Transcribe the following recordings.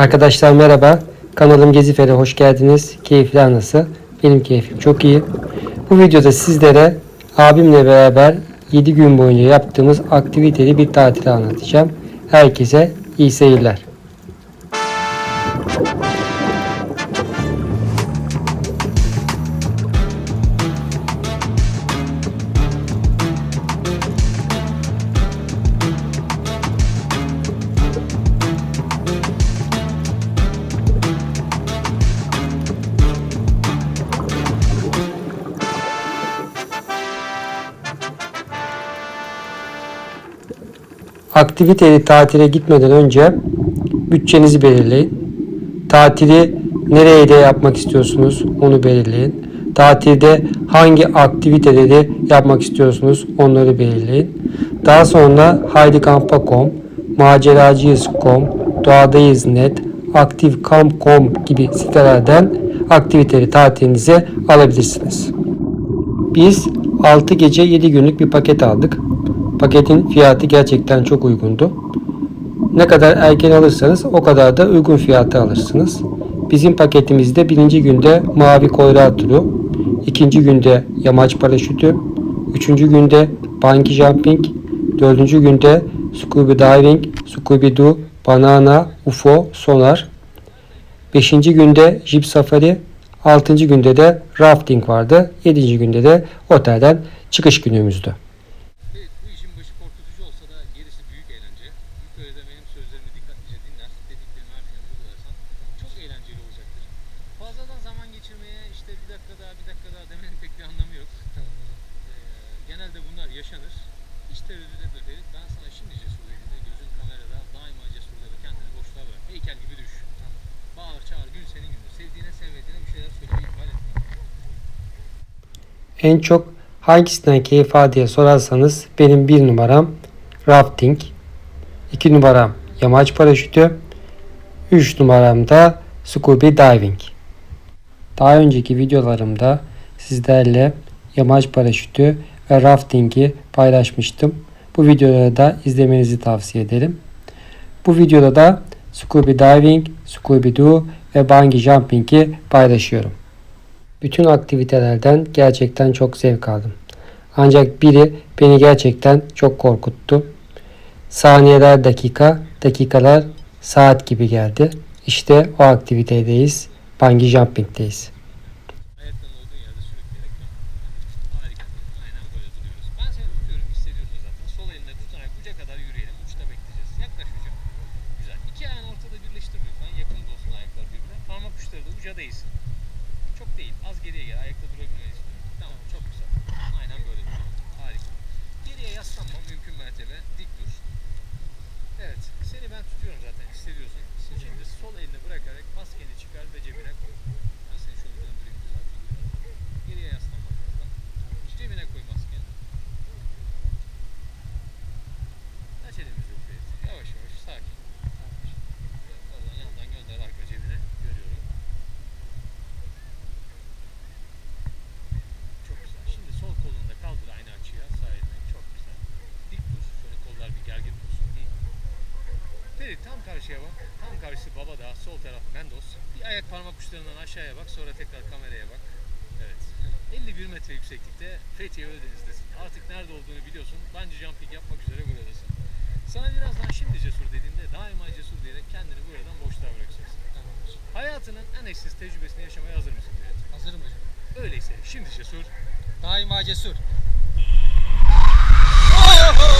Arkadaşlar merhaba. Kanalım Gezifere hoş geldiniz. Keyifli anası. Benim keyfim çok iyi. Bu videoda sizlere abimle beraber 7 gün boyunca yaptığımız aktiviteli bir tatili anlatacağım. Herkese iyi seyirler. Aktiviteli tatile gitmeden önce bütçenizi belirleyin. Tatili nereye de yapmak istiyorsunuz onu belirleyin. Tatilde hangi aktiviteleri yapmak istiyorsunuz onları belirleyin. Daha sonra haydikampa.com, maceracıyız.com, doğadayız.net, aktivkamp.com gibi sitelerden aktiviteli tatilinize alabilirsiniz. Biz 6 gece 7 günlük bir paket aldık. Paketin fiyatı gerçekten çok uygundu. Ne kadar erken alırsanız o kadar da uygun fiyata alırsınız. Bizim paketimizde birinci günde mavi koyra turu, ikinci günde yamaç paraşütü, üçüncü günde bungee jumping, dördüncü günde scuba diving, scuba do, banana, UFO, sonar, beşinci günde jeep safari, altıncı günde de rafting vardı, yedinci günde de otelden çıkış günümüzdü. İşte ödüledir dedik. Ben sana şimdice söyleyeyim de gözün kamerada daima cesurla ve kendini boşluğa bırak. Heykel gibi düş. Bağır çağır gün senin günün. Sevdiğine sevmediğine bir şeyler söylemeyi ihmal etme. En çok hangisinden keyif al diye sorarsanız benim bir numaram rafting, iki numaram yamaç paraşütü, üç numaram da scuba diving. Daha önceki videolarımda sizlerle yamaç paraşütü ve raftingi paylaşmıştım. Bu videoları da izlemenizi tavsiye ederim. Bu videoda da scuba diving, scuba do ve bungee jumping'i paylaşıyorum. Bütün aktivitelerden gerçekten çok zevk aldım. Ancak biri beni gerçekten çok korkuttu. Saniyeler dakika, dakikalar saat gibi geldi. İşte o aktivitedeyiz. Bungee jumping'teyiz. Değilsin. Çok değil. Az geriye gel. Ayakta durabilmeni istiyorum. Tamam çok güzel. Aynen böyle. Harika. Geriye yaslanma mümkün mertebe. Dik dur. Evet. Seni ben tutuyorum Ferit tam karşıya bak. Tam karşısı baba da sol taraf Mendos. Bir ayak parmak uçlarından aşağıya bak. Sonra tekrar kameraya bak. Evet. 51 metre yükseklikte Fethiye Ölüdeniz'desin. Artık nerede olduğunu biliyorsun. Bungee jumping yapmak üzere buradasın. Sana birazdan şimdi cesur dediğinde daima cesur diyerek kendini buradan boşluğa bırakacaksın. Hayatının en eşsiz tecrübesini yaşamaya hazır mısın Ferit? Hazırım hocam. Öyleyse şimdi cesur. Daima cesur.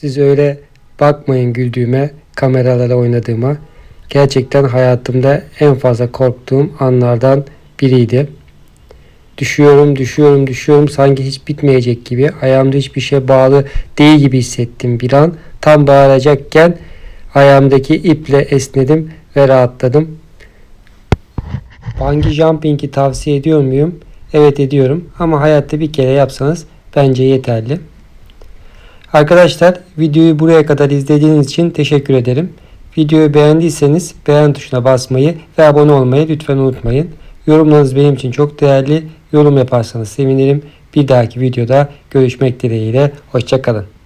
Siz öyle bakmayın güldüğüme kameralara oynadığıma. Gerçekten hayatımda en fazla korktuğum anlardan biriydi. Düşüyorum, düşüyorum, düşüyorum. Sanki hiç bitmeyecek gibi. Ayağımda hiçbir şey bağlı değil gibi hissettim bir an. Tam bağıracakken ayağımdaki iple esnedim ve rahatladım. Bungee jumping'i tavsiye ediyor muyum? Evet ediyorum ama hayatta bir kere yapsanız bence yeterli. Arkadaşlar videoyu buraya kadar izlediğiniz için teşekkür ederim. Videoyu beğendiyseniz beğen tuşuna basmayı ve abone olmayı lütfen unutmayın. Yorumlarınız benim için çok değerli. Yorum yaparsanız sevinirim. Bir dahaki videoda görüşmek dileğiyle. Hoşçakalın.